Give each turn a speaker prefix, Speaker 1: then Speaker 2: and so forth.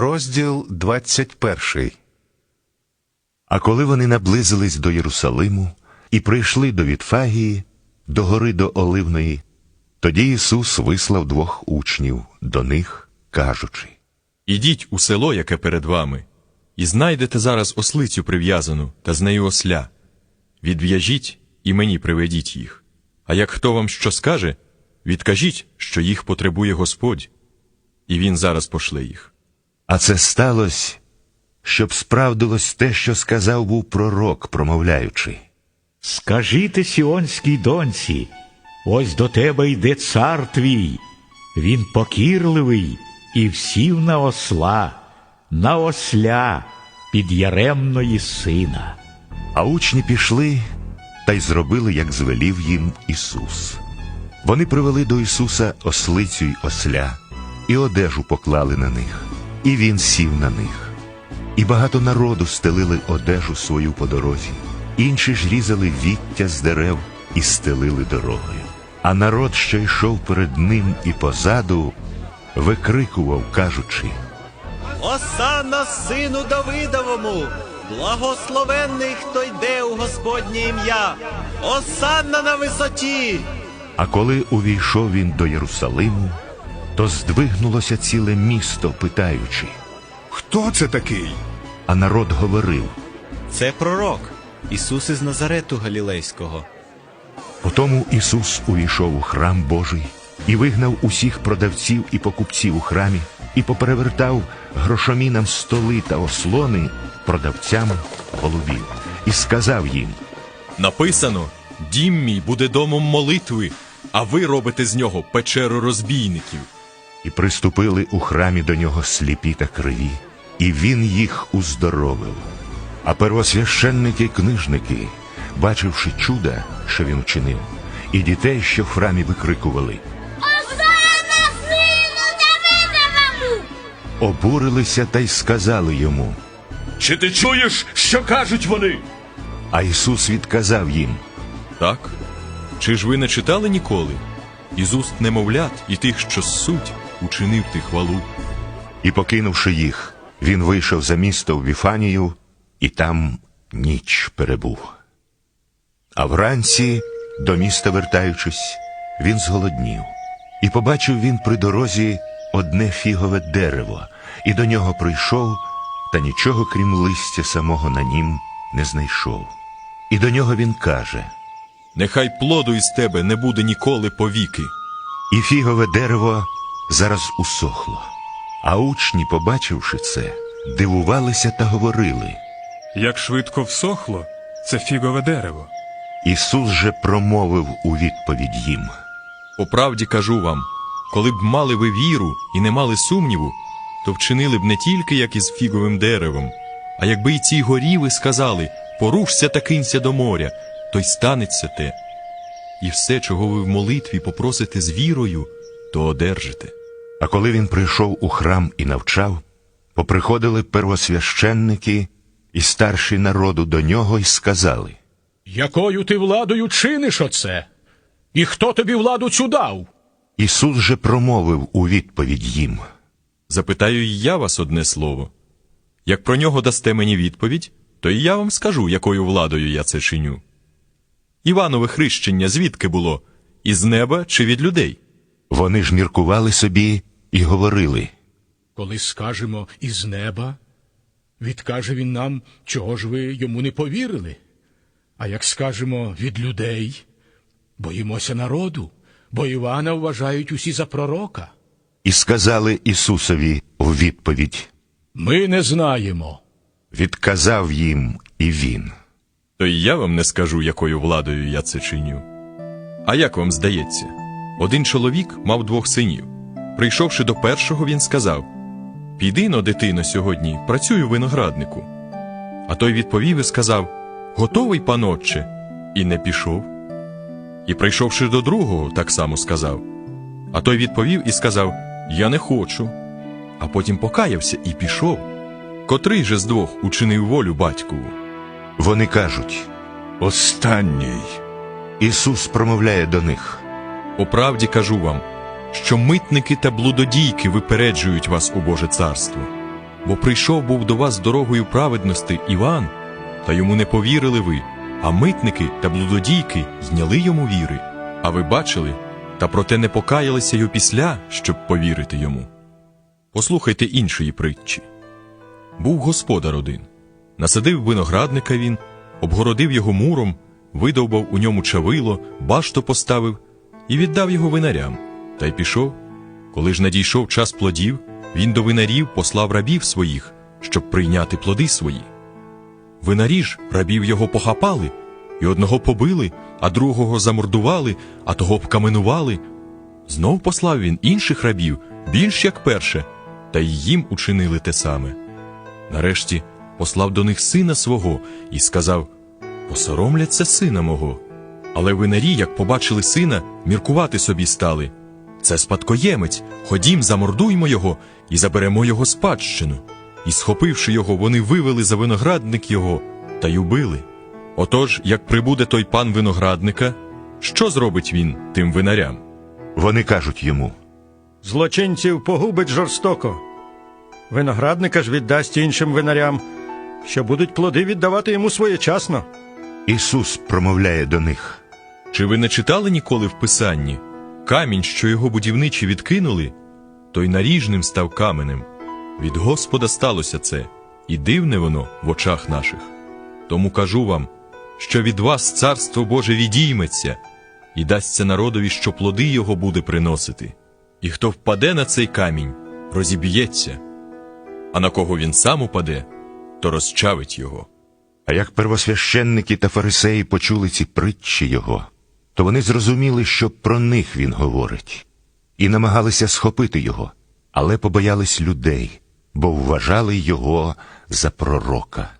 Speaker 1: Розділ 21.
Speaker 2: А коли вони наблизились до Єрусалиму і прийшли до Вітфагії, до гори до Оливної, тоді Ісус вислав двох учнів до них, кажучи.
Speaker 3: Ідіть у село, яке перед вами, і знайдете зараз ослицю прив'язану та з нею осля. Відв'яжіть і мені приведіть їх. А як хто вам що скаже, відкажіть, що їх потребує Господь, і він зараз пошле їх.
Speaker 2: А це сталося, щоб справдилось те, що сказав був пророк, промовляючи.
Speaker 4: Скажіте сіонській доньці, ось до тебе йде цар твій, він покірливий і всів на осла, на осля під яремної сина.
Speaker 2: А учні пішли та й зробили, як звелів їм Ісус. Вони привели до Ісуса ослицю й осля, і одежу поклали на них, і він сів на них. І багато народу стелили одежу свою по дорозі, інші ж різали віття з дерев і стелили дорогою. А народ, що йшов перед ним і позаду, викрикував, кажучи.
Speaker 5: Осанна сину Давидовому, благословенний, хто йде у Господнє ім'я. Осанна на висоті.
Speaker 2: А коли увійшов він до Єрусалиму, то здвигнулося ціле місто, питаючи.
Speaker 1: Хто це такий?
Speaker 2: А народ говорив.
Speaker 5: Це пророк Ісус із Назарету Галілейського.
Speaker 2: Потому Ісус увійшов у храм Божий і вигнав усіх продавців і покупців у храмі, і поперевертав грошомінам столи та ослони продавцям голубів, і сказав їм.
Speaker 3: Написано: Дім мій буде домом молитви, а ви робите з нього печеру розбійників.
Speaker 2: І приступили у храмі до нього сліпі та криві, і він їх уздоровив. А первосвященники й книжники, бачивши чуда, що він вчинив, і дітей, що в храмі викрикували, обурилися та й сказали йому.
Speaker 6: Чи ти чуєш, що кажуть вони?
Speaker 2: А Ісус відказав їм.
Speaker 3: Так? Чи ж ви не читали ніколи? Із уст немовлят і тих, що ссуть, учинив ти хвалу.
Speaker 2: І, покинувши їх, він вийшов за місто в Віфанію, і там ніч перебув. А вранці, до міста вертаючись, він зголоднів, і побачив він при дорозі одне фігове дерево, і до нього прийшов, та нічого крім листя самого на нім не знайшов. І до нього він каже:
Speaker 3: Нехай плоду із тебе не буде ніколи повіки.
Speaker 2: І фігове дерево зараз усохло. А учні, побачивши це, дивувалися та говорили.
Speaker 6: Як швидко всохло, це фігове дерево.
Speaker 2: Ісус же промовив у відповідь їм.
Speaker 3: По правді кажу вам, коли б мали ви віру і не мали сумніву, то вчинили б не тільки як із фіговим деревом, а якби й цій горі ви сказали порушся та кинься до моря, то й станеться те. І все, чого ви в молитві попросите з вірою, то одержите.
Speaker 2: А коли він прийшов у храм і навчав, поприходили первосвященники і старші народу до нього й сказали.
Speaker 7: Якою ти владою чиниш оце? І хто тобі владу цю дав?
Speaker 2: Ісус же промовив у відповідь їм.
Speaker 3: Запитаю й я вас одне слово. Як про нього дасте мені відповідь, то і я вам скажу, якою владою я це чиню. Іванове хрещення звідки було? Із неба чи від людей?
Speaker 2: Вони ж міркували собі і говорили.
Speaker 7: Коли скажемо із неба, відкаже він нам, чого ж ви йому не повірили. А як скажемо від людей, боїмося народу, бо Івана вважають усі за пророка.
Speaker 2: І сказали Ісусові у відповідь.
Speaker 7: Ми не знаємо.
Speaker 2: Відказав їм і він.
Speaker 3: То і я вам не скажу, якою владою я це чиню. А як вам здається? Один чоловік мав двох синів. Прийшовши до першого, він сказав: Піди но, дитино, сьогодні, працюй у винограднику. А той відповів і сказав: Готовий, панотче, і не пішов. І прийшовши до другого, так само сказав. А той відповів і сказав: Я не хочу. А потім покаявся і пішов. Котрий же з двох учинив волю батькову?
Speaker 2: Вони кажуть.
Speaker 6: Останній.
Speaker 2: Ісус промовляє до них.
Speaker 3: По правді кажу вам, що митники та блудодійки випереджують вас у Боже царство. Бо прийшов був до вас дорогою праведності Іван, та йому не повірили ви, а митники та блудодійки зняли йому віри. А ви бачили, та проте не покаялися й опісля, щоб повірити йому. Послухайте іншої притчі. Був господар один. Насадив виноградника він, обгородив його муром, видовбав у ньому чавило, башту поставив і віддав його винарям, та й пішов. Коли ж надійшов час плодів, він до винарів послав рабів своїх, щоб прийняти плоди свої. Винарі ж рабів його похапали, і одного побили, а другого замордували, а того вкаменували. Знов послав він інших рабів, більш як перше, та й їм учинили те саме. Нарешті послав до них сина свого і сказав: Посоромляться сина мого. Але винарі, як побачили сина, міркувати собі стали. Це спадкоємець, ходім, замордуймо його і заберемо його спадщину. І, схопивши його, вони вивели за виноградник його та й убили. Отож, як прибуде той пан виноградника, що зробить він тим винарям?
Speaker 2: Вони кажуть йому.
Speaker 8: Злочинців погубить жорстоко. Виноградника ж віддасть іншим винарям, що будуть плоди віддавати йому своєчасно.
Speaker 2: Ісус промовляє до них.
Speaker 3: Чи ви не читали ніколи в Писанні? Камінь, що його будівничі відкинули, той наріжним став каменем. Від Господа сталося це, і дивне воно в очах наших. Тому кажу вам, що від вас царство Боже відійметься, і дасться народові, що плоди його буде приносити. І хто впаде на цей камінь, розіб'ється, а на кого він сам упаде, то розчавить його.
Speaker 2: А як первосвященники та фарисеї почули ці притчі його, то вони зрозуміли, що про них він говорить, і намагалися схопити його, але побоялись людей, бо вважали його за пророка.